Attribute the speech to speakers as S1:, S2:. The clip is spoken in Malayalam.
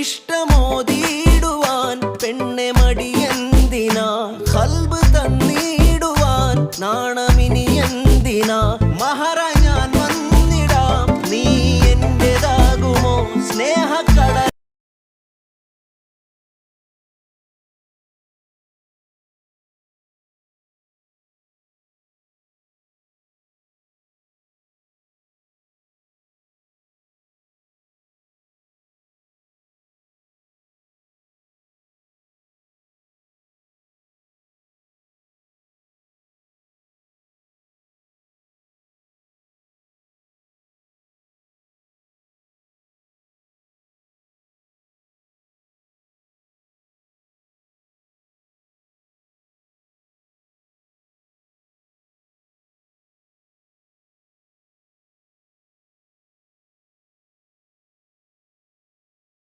S1: ഇഷ്ടമോതിയിടുവാൻ പെണ്ണെ മടിയെന്തിനാ? കൽബ് തന്നിടുവാൻ നാണമിനി എന്തിനാ മഹറ ഞാൻ വന്നിടാം. നീ എന്റേതാകുമോ? സ്നേഹക്കട